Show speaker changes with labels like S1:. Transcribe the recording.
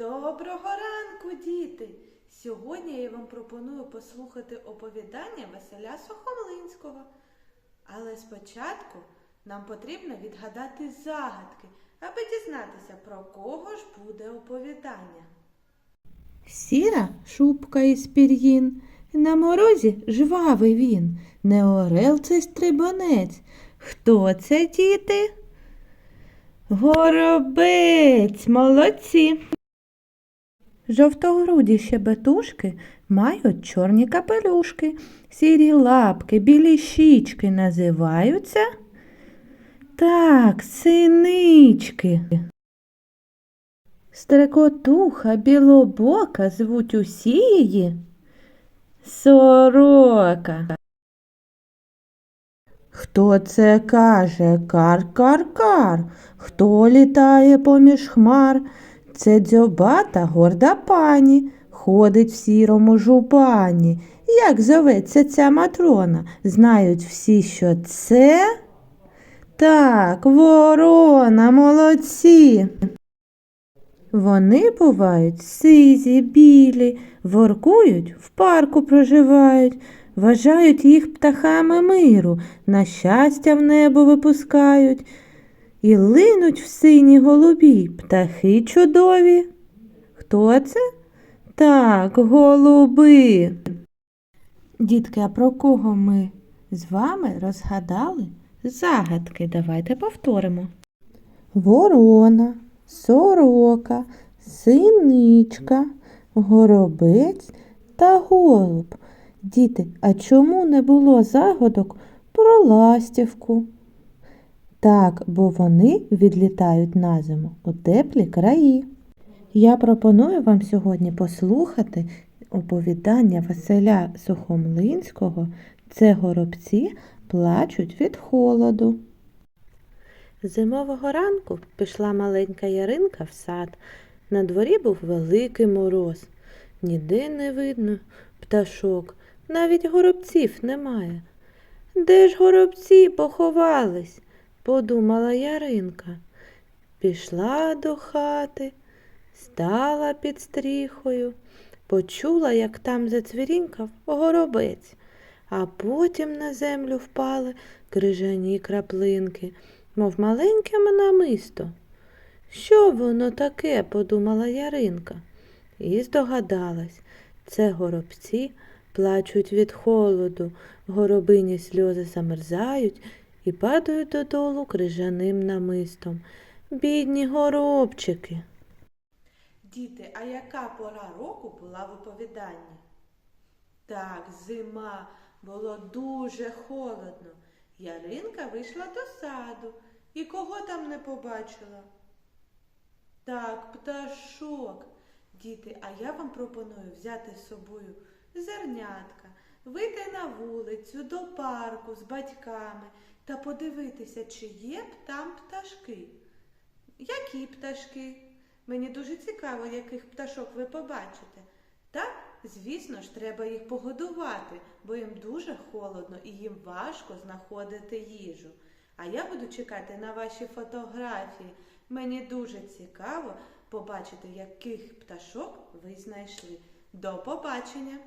S1: Доброго ранку, діти! Сьогодні я вам пропоную послухати оповідання Василя Сухомлинського. Але спочатку нам потрібно відгадати загадки, аби дізнатися, про кого ж буде оповідання.
S2: Сіра шубка із пір'їн, на морозі жвавий він, не орел це стрибанець. Хто це, діти? Горобець, молодці. Жовтогруді щебетушки мають чорні капелюшки, сірі лапки, білі щічки називаються. Так, синички. Стрекотуха білобока звуть усі її сорока. Хто це каже кар-кар-кар? Хто літає поміж хмар? Це дзьобата горда пані, ходить в сірому жупані. Як зоветься ця матрона? Знають всі, що це? Так, ворона, молодці. Вони бувають сизі, білі, воркують, в парку проживають, вважають їх птахами миру, на щастя в небо випускають і линуть в сині голубі птахи чудові. Хто це? Так, голуби. Дітки, а про кого ми з вами розгадали загадки? Давайте повторимо. Ворона, сорока, синичка, горобець та голуб. Діти, а чому не було загадок про ластівку? Так, бо вони відлітають на зиму у теплі краї. Я пропоную вам сьогодні послухати оповідання Василя Сухомлинського Це горобці плачуть від холоду. Зимового ранку пішла маленька яринка в сад. На дворі був великий мороз. Ніде не видно пташок, навіть горобців немає. Де ж горобці поховались? Подумала яринка. Пішла до хати, стала під стріхою, почула, як там зацвірінькав горобець, а потім на землю впали крижані краплинки мов маленьке намисто. Що воно таке? подумала Яринка. І здогадалась, це горобці плачуть від холоду, горобині сльози замерзають і падають додолу крижаним намистом. Бідні горобчики.
S1: Діти, а яка пора року була в оповіданні? Так, зима, було дуже холодно. Яринка вийшла до саду і кого там не побачила? Так, пташок. Діти, а я вам пропоную взяти з собою зернятка, вийти на вулицю, до парку з батьками та подивитися, чи є б там пташки. Які пташки? Мені дуже цікаво, яких пташок ви побачите. Так, звісно ж, треба їх погодувати, бо їм дуже холодно і їм важко знаходити їжу. А я буду чекати на ваші фотографії. Мені дуже цікаво побачити, яких пташок ви знайшли. До побачення!